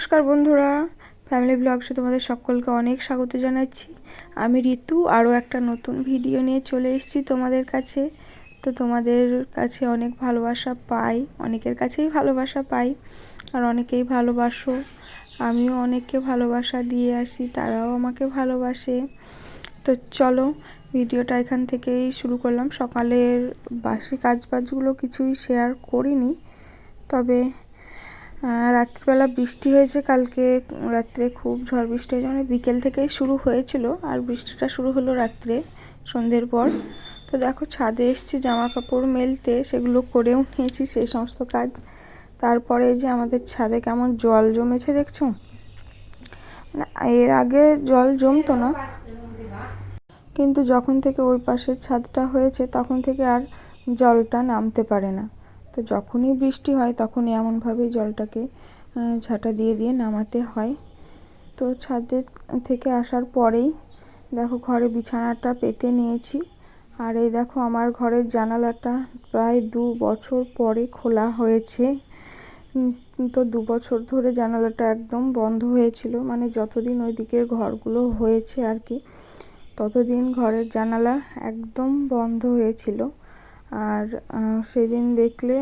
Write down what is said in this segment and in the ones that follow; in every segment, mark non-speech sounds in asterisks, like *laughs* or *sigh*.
নমস্কার বন্ধুরা ফ্যামিলি ব্লগসে তোমাদের সকলকে অনেক স্বাগত জানাচ্ছি। আমি ঋতু, আরও একটা নতুন ভিডিও নিয়ে চলে এসেছি তোমাদের কাছে। তো তোমাদের কাছে অনেক ভালোবাসা পাই, অনেকের কাছেই ভালোবাসা পাই, আর অনেকেই ভালোবাসো। আমিও অনেককে ভালোবাসা দিয়ে আসি, তারাও আমাকে ভালোবাসে। তো চলো ভিডিওটা এখান থেকেই শুরু করলাম। সকালের বাসি কাজবাজগুলো কিছুই শেয়ার করিনি, তবে রাত্রিবেলা বৃষ্টি হয়েছে কালকে, রাত্রে খুব ঝড় বৃষ্টি হয়েছে মানে বিকেল থেকেই শুরু হয়েছিল, আর বৃষ্টিটা শুরু হলো রাত্রে, সন্ধ্যের পর। তো দেখো ছাদে এসছি জামা কাপড় মেলতে, সেগুলো করেও নিয়েছি, সেই সমস্ত কাজ। তারপরে যে আমাদের ছাদে কেমন জল জমেছে দেখছ? মানে এর আগে জল জমতো না। কিন্তু যখন থেকে ওই পাশের ছাদটা হয়েছে, তখন থেকে আর জলটা নামতে পারে না। তো যখনই বৃষ্টি হয় তখনই এমনভাবে জলটাকে ঝাঁটা দিয়ে দিয়ে নামাতে হয়। তো ছাদে থেকে আসার পরেই দেখো ঘরে বিছানাটা পেতে নিয়েছি। আর এই দেখো আমার ঘরের জানালাটা প্রায় দু বছর পরে খোলা হয়েছে। তো দু বছর ধরে জানালাটা একদম বন্ধ হয়েছিল। মানে যতদিন ওই দিকের ঘরগুলো হয়েছে আর কি, ততদিন ঘরের জানালা একদম বন্ধ হয়েছিল। আর সেদিন দেখলে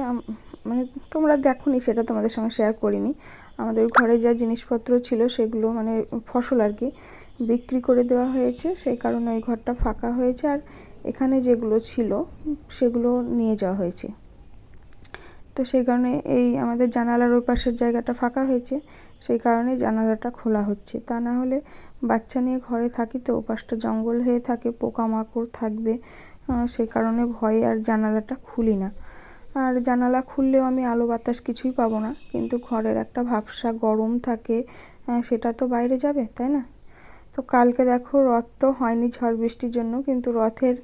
মানে তোমরা দেখোনি, সেটা তোমাদের সঙ্গে শেয়ার করিনি। আমাদের ঘরে যা জিনিসপত্র ছিল সেগুলো মানে ফসল আর কি বিক্রি করে দেওয়া হয়েছে। সেই কারণে ওই ঘরটা ফাঁকা হয়েছে আর এখানে যেগুলো ছিল সেগুলো নিয়ে যাওয়া হয়েছে। তো সেই কারণে এই আমাদের জানালার ওই পাশের জায়গাটা ফাঁকা হয়েছে। সেই কারণে জানালাটা খোলা হচ্ছে। তা না হলে বাচ্চা নিয়ে ঘরে থাকি তো ওপাশটা জঙ্গল হয়ে থাকে, পোকামাকড় থাকবে। সেই কারণে ভয়ে আর জানালাটা খুলি না। আর জানালা খুললেও আমি আলো বাতাস কিছুই পাবো না। কিন্তু ঘরের একটা ভাবসা গরম থাকে সেটা তো বাইরে যাবে, তাই না? তো কালকে দেখো রথ তো হয়নি ঝড় বৃষ্টির জন্য, কিন্তু রথের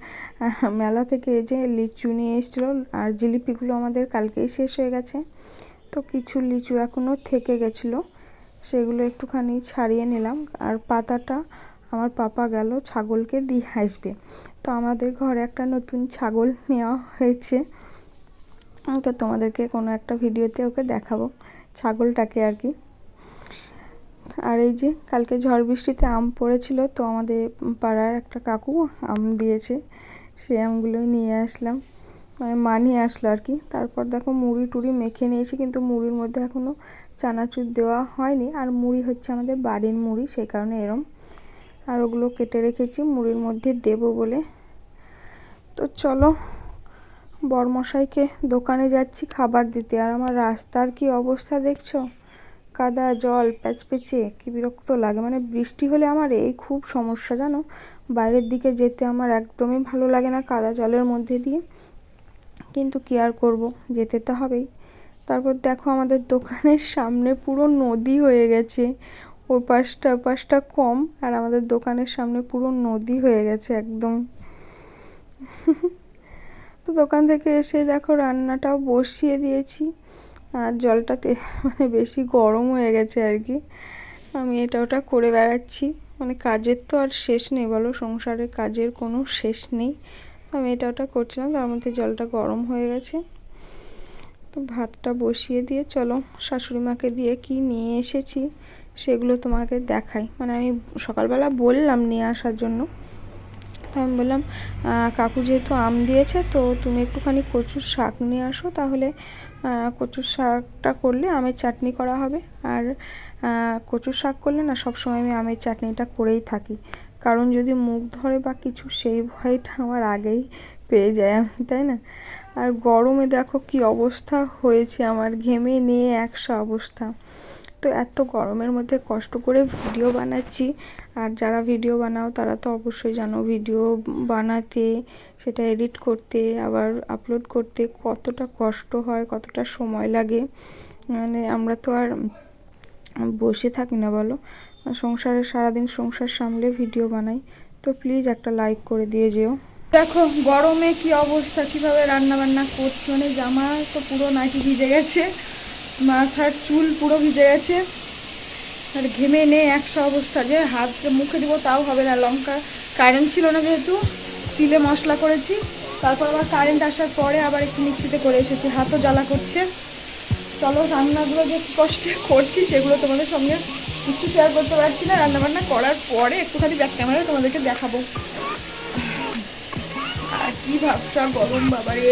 মেলা থেকে যে লিচু নিয়ে এসেছিল আর জিলিপিগুলো আমাদের কালকেই শেষ হয়ে গেছে। তো কিছু লিচু এখনও থেকে গেছিল, সেগুলো একটুখানি ছাড়িয়ে নিলাম। আর পাতাটা আমার পাপা গেল ছাগলকে দিয়ে আসবে। তো আমাদের ঘরে একটা নতুন ছাগল নেওয়া হয়েছে। তো তোমাদেরকে কোনো একটা ভিডিওতে ওকে দেখাবো ছাগলটাকে আর কি। আর এই যে কালকে ঝড় বৃষ্টিতে আম পড়েছিল, তো আমাদের পাড়ার একটা কাকু আম দিয়েছে সেই আমগুলোই নিয়ে আসলাম। মানে মা নিয়ে আসলো আর কি। তারপর দেখো মুড়ি টুড়ি মেখে নিয়েছি, কিন্তু মুড়ির মধ্যে এখনও চানাচুর দেওয়া হয়নি। আর মুড়ি হচ্ছে আমাদের বাড়ির মুড়ি, সেই কারণে এরম আর ওগুলো কেটে রেখেছি, মুড়ির মধ্যে দেব বলে। তো চলো, বরমশাইকে দোকানে যাচ্ছি, খাবার দিতে। আর আমার রাস্তার কি অবস্থা দেখছ? কাদা, জল প্যাচপেচে কী বিরক্ত লাগে। মানে বৃষ্টি হলে আমার এই খুব সমস্যা, জানো? বাইরের দিকে যেতে আমার একদমই ভালো লাগে না কাদা জলের মধ্যে দিয়ে। কিন্তু কি আর করব? যেতে তো হবেই। তারপর দেখো আমাদের দোকানের সামনে পুরো নদী হয়ে গেছে। ওই পাশটা পাশটা কম, আর আমাদের দোকানের সামনে পুরো নদী হয়ে গেছে একদম। তো দোকান থেকে এসে দেখো রান্নাটাও বসিয়ে দিয়েছি, আর জলটাতে মানে বেশি গরম হয়ে গেছে আর কি। আমি এটা ওটা করে বেড়াচ্ছি। মানে কাজের তো আর শেষ নেই, বলো সংসারের কাজের কোনো শেষ নেই। আমি এটা ওটা করছিলাম, তার মধ্যে জলটা গরম হয়ে গেছে। তো ভাতটা বসিয়ে দিয়ে চলো শাশুড়ি মাকে দিয়ে কি নিয়ে এসেছি। সেগুলো তোমাকে দেখাই। মানে আমি সকালবেলা বললাম নিয়ে আসার জন্য। তো আমি বললাম কাকু যেহেতু আম দিয়েছে, তো তুমি একটুখানি কচুর শাক নিয়ে আসো। তাহলে কচুর শাকটা করলে আমের চাটনি করা হবে। আর কচুর শাক করলে না সবসময় আমি আমের চাটনিটা করেই থাকি। কারণ যদি মুখ ধরে বা কিছু, সেই ভয়টা আমার আগেই পেয়ে যায় আমি, তাই না? আর গরমে দেখো কি অবস্থা হয়েছে আমার। ঘেমে নিয়ে একশো অবস্থা। তো এত গরমের মধ্যে কষ্ট করে ভিডিও বানাচ্ছি। আর যারা ভিডিও বানাও, তারা তো অবশ্যই জানো ভিডিও বানাতে, সেটা এডিট করতে, আবার আপলোড করতে কতটা কষ্ট হয়, কতটা সময় লাগে। মানে আমরা তো আর বসে থাকি না, বলো। সংসারে সারাদিন সংসার সামলে ভিডিও বানাই। তো প্লিজ একটা লাইক করে দিয়ে যেও। দেখো, গরমে কি অবস্থা, কীভাবে রান্না বান্না করছি? মানে জামা তো পুরো নাকি ভিজে গেছে। মাথার চুল পুরো ভিজে গেছে। আর ঘেমে নে একশো অবস্থা যে হাত মুখে দিব তাও হবে না। লঙ্কা কারেন্ট ছিল না যেহেতু, সিলে মশলা করেছি। তারপর আবার কারেন্ট আসার পরে আবার একটু মিক্সিতে করে এসেছি। হাতও জ্বালা করছে। চলো রান্নাগুলো যে কষ্টে করছি, সেগুলো তোমাদের সঙ্গে কিছু শেয়ার করতে পারছি না। রান্নাবান্না করার পরে একটুখানি ব্যাক ক্যামেরায় তোমাদেরকে দেখাবো। আর কি ভাবছা গরম বাবারে?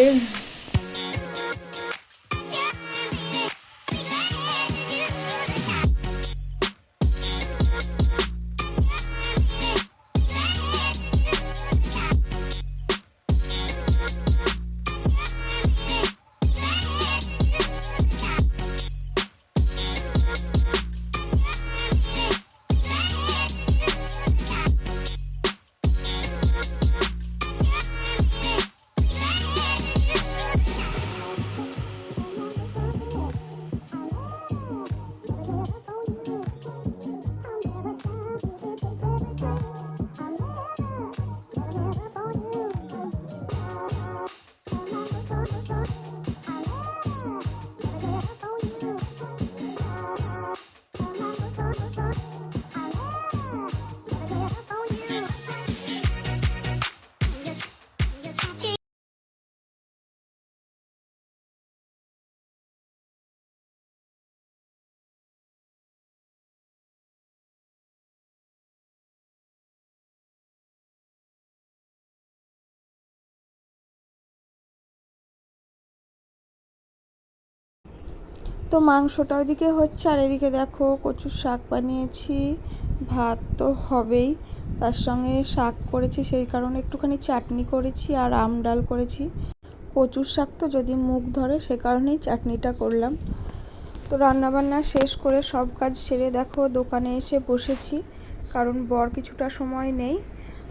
তো মাংসটা ওইদিকে হচ্ছে, আর এদিকে দেখো কচুর শাক বানিয়েছি। ভাত তো হবেই, তার সঙ্গে শাক করেছি, সেই কারণে একটুখানি চাটনি করেছি আর আম ডাল করেছি। কচুর শাক তো যদি মুখ ধরে, সে কারণেই চাটনিটা করলাম। তো রান্নাবান্না শেষ করে সব কাজ সেরে দেখো দোকানে এসে বসেছি, কারণ বর কিছুটা সময় নেই।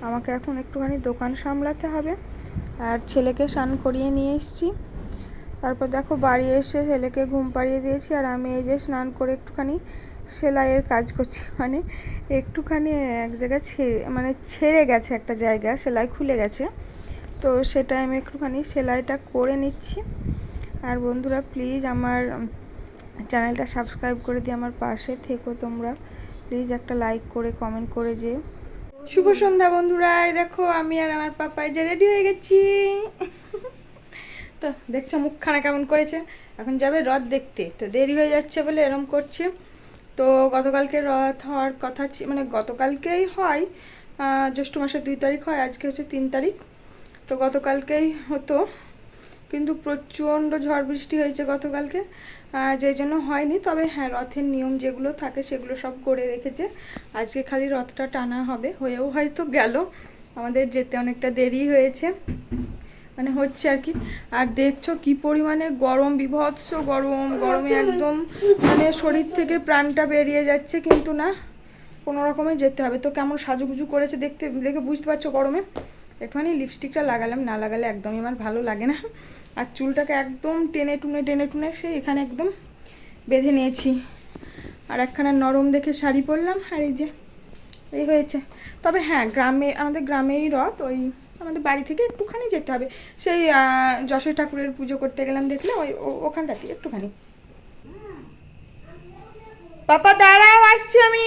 আমাকে এখন একটুখানি দোকান সামলাতে হবে, আর ছেলেকে স্নান করিয়ে নিয়ে এসেছি। তারপর দেখো বাড়ি এসে ছেলেকে ঘুম পাড়িয়ে দিয়েছি আর আমি এই যে স্নান করে একটুখানি সেলাইয়ের কাজ করছি। *laughs* মানে একটুখানি এক জায়গায় ছেড়ে মানে ছেড়ে গেছে একটা জায়গা, সেলাই খুলে গেছে। তো সেটা আমি একটুখানি সেলাইটা করে নিচ্ছি। আর বন্ধুরা প্লিজ আমার চ্যানেলটা সাবস্ক্রাইব করে দিয়ে আমার পাশে থেকো তোমরা। প্লিজ একটা লাইক করে কমেন্ট করে যে শুভ সন্ধ্যা বন্ধুরা দেখো আমি আর আমার পাপাই যে রেডি হয়ে গেছি। তো দেখছ মুখখানা কেমন করেছে? এখন যাবে রথ দেখতে। তো দেরি হয়ে যাচ্ছে বলে এরম করছে। তো গতকালকে রথ হওয়ার কথা মানে গতকালকেই হয় জ্যৈষ্ঠ মাসের দুই তারিখ হয়, আজকে হচ্ছে তিন তারিখ। তো গতকালকেই হতো। কিন্তু প্রচণ্ড ঝড় বৃষ্টি হয়েছে গতকালকে যেই জন্য হয়নি। তবে হ্যাঁ রথের নিয়ম যেগুলো থাকে সেগুলো সব করে রেখেছে। আজকে খালি রথটা টানা হবে। হয়েও হয়তো গেল। আমাদের যেতে অনেকটা দেরি হয়েছে। মানে হচ্ছে আর কি। আর দেখছ কি পরিমাণে গরম, বিভৎস গরম। গরমে একদম মানে শরীর থেকে প্রাণটা বেরিয়ে যাচ্ছে কিন্তু না, কোনো রকমে যেতে হবে। তো কেমন সাজুগুজু করেছে দেখতে, দেখে বুঝতে পারছ গরমে? একটুখানি লিপস্টিকটা লাগালাম, না লাগালে একদমই আমার ভালো লাগে না। আর চুলটাকে একদম টেনে টুনে টেনে টুনে সে এখানে একদম বেঁধে নিয়েছি। আর একখানা নরম দেখে শাড়ি পরলাম, আর এই যে, এই হয়েছে। তবে হ্যাঁ গ্রামে, আমাদের গ্রামেই রথ, ওই আমাদের বাড়ি থেকে একটুখানি যেতে হবে। সেই যশোর ঠাকুরের পুজো করতে গেলাম দেখলে ওই ওখানটাতে একটুখানি। পাপা দাঁড়াও, আসছি আমি।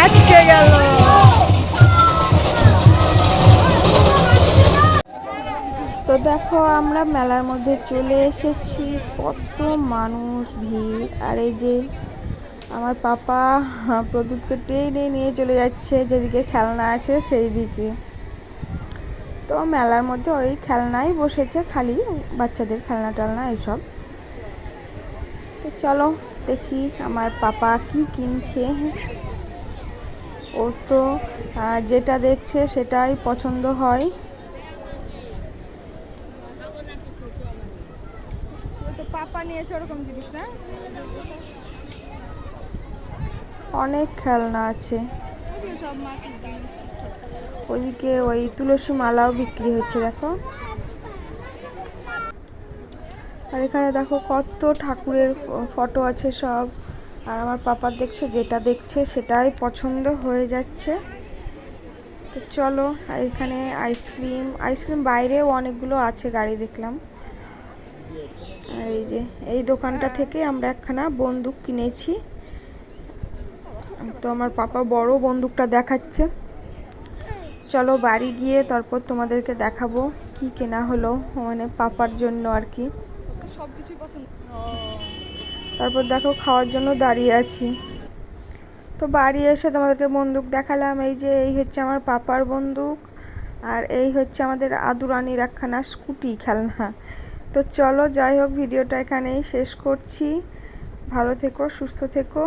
আটকে গেল। তো দেখো, আমরা মেলার মধ্যে চলে এসেছি। কত মানুষ ভিড়। আর এই যে আমার পাপা প্রদীপকে টেনে নিয়ে চলে যাচ্ছে। যেদিকে খেলনা আছে সেই দিকে। তো মেলার মধ্যে ওই খেলনাই বসেছে খালি। বাচ্চাদের খেলনা টেলনা এইসব। তো চলো দেখি আমার পাপা কি কিনছে। ওর তো যেটা দেখছে সেটাই পছন্দ হয়। তো পাপা নিয়েছে ওরকম জিনিস না? অনেক খেলনা আছে। ওইদিকে ওই তুলসী মালাও বিক্রি হচ্ছে দেখো। আর এখানে দেখো কত ঠাকুরের ফটো আছে সব। আর আমার পাপার দেখছ, যেটা দেখছে সেটাই পছন্দ হয়ে যাচ্ছে। তো চলো, এখানে আইসক্রিম আইসক্রিম বাইরেও অনেকগুলো আছে গাড়ি দেখলাম। আর এই যে, এই দোকানটা থেকে আমরা একখানা বন্দুক কিনেছি। তো আমার পাপা বড় বন্দুকটা দেখাচ্ছে। চলো বাড়ি গিয়ে তারপর তোমাদেরকে দেখাবো কি কেনা হলো মানে পাপার জন্য আর কি। সব কিছুই পছন্দ তারপর দেখো খাওয়ার জন্য দাঁড়িয়ে আছি। তো বাড়ি এসে তোমাদেরকে বন্দুক দেখালাম। এই যে, এই হচ্ছে আমার পাপার বন্দুক আর এই হচ্ছে আমাদের আদুরানির একখানা স্কুটি খেলনা। তো চলো যাই হোক, ভিডিওটা এখানেই শেষ করছি। ভালো থেকো, সুস্থ থেকো।